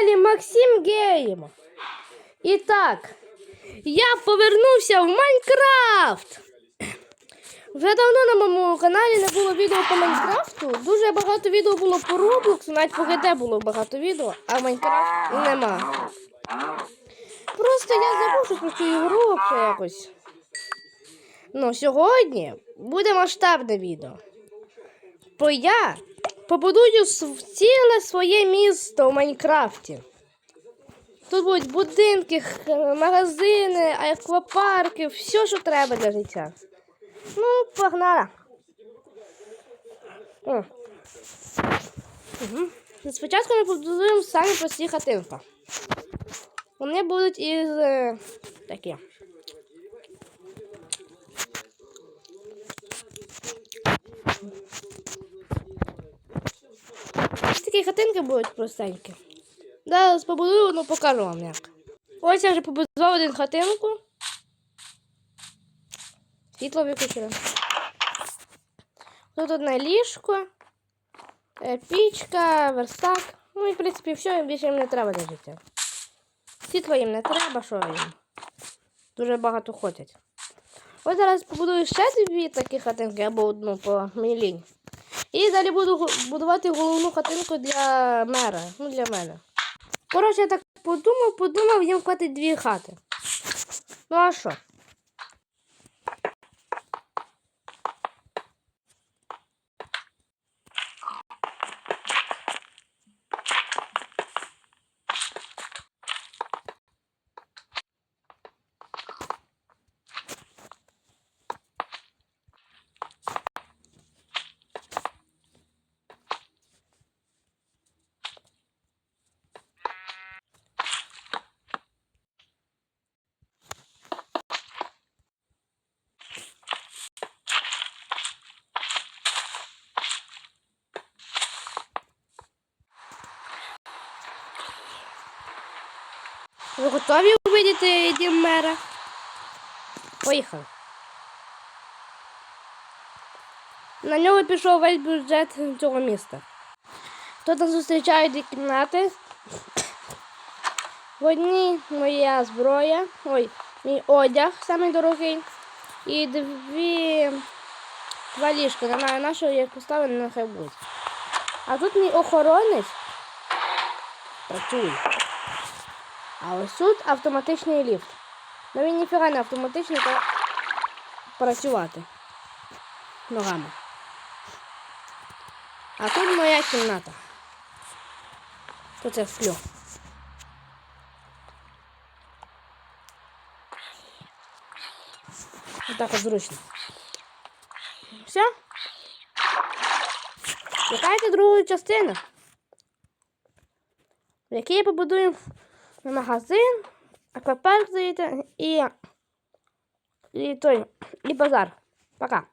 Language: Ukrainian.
каналі Максим Гейм. І так, я повернувся в Майнкрафт. Вже давно на моєму каналі не було відео по Майнкрафту. Дуже багато відео було по Roblox, навіть по ГД було багато відео, а Майнкрафт нема. Просто я забув про цю ігру якось. Ну, сьогодні буде масштабне відео. Бо я побудую ціле своє місто в Майнкрафті. Тут будуть будинки, магазини, аквапарки, все, що треба для життя. Ну, погнали. О. Угу. Спочатку ми побудуємо самі прості хатинки. Вони будуть із е, такі. Такі хатинки будуть простенькі. Зараз побудую, ну покажу вам як. Ось я вже побудував один хатинку. Світло виключили. Тут одне ліжко, е, пічка, верстак. Ну і в принципі все, більше їм не треба для життя. Світло їм не треба, що їм. Дуже багато ходять. Ось зараз побудую ще дві такі хатинки або одну по мені лінь. І далі буду будувати головну хатинку для мера. Ну, для мене. Коротше, я так подумав, подумав, їм хватить дві хати. Ну а що? Ви готові увидіти дім мера? Поїхали. На нього пішов весь бюджет цього міста. Тут нас зустрічають дві кімнати. В одній моя зброя, ой, мій одяг самий дорогий. І дві два ліжка. Не знаю, на що я їх поставив, нехай будуть. А тут мій охоронець працює. А ось тут автоматичний ліфт. Ну він ніфіга не автоматичний, то працювати ногами. А тут моя кімната. Тут я сплю. Отак от зручно. Все? Чекайте другу частину. В якій я побудую магазин, аквапарк здається, і, і той, і базар. Пока.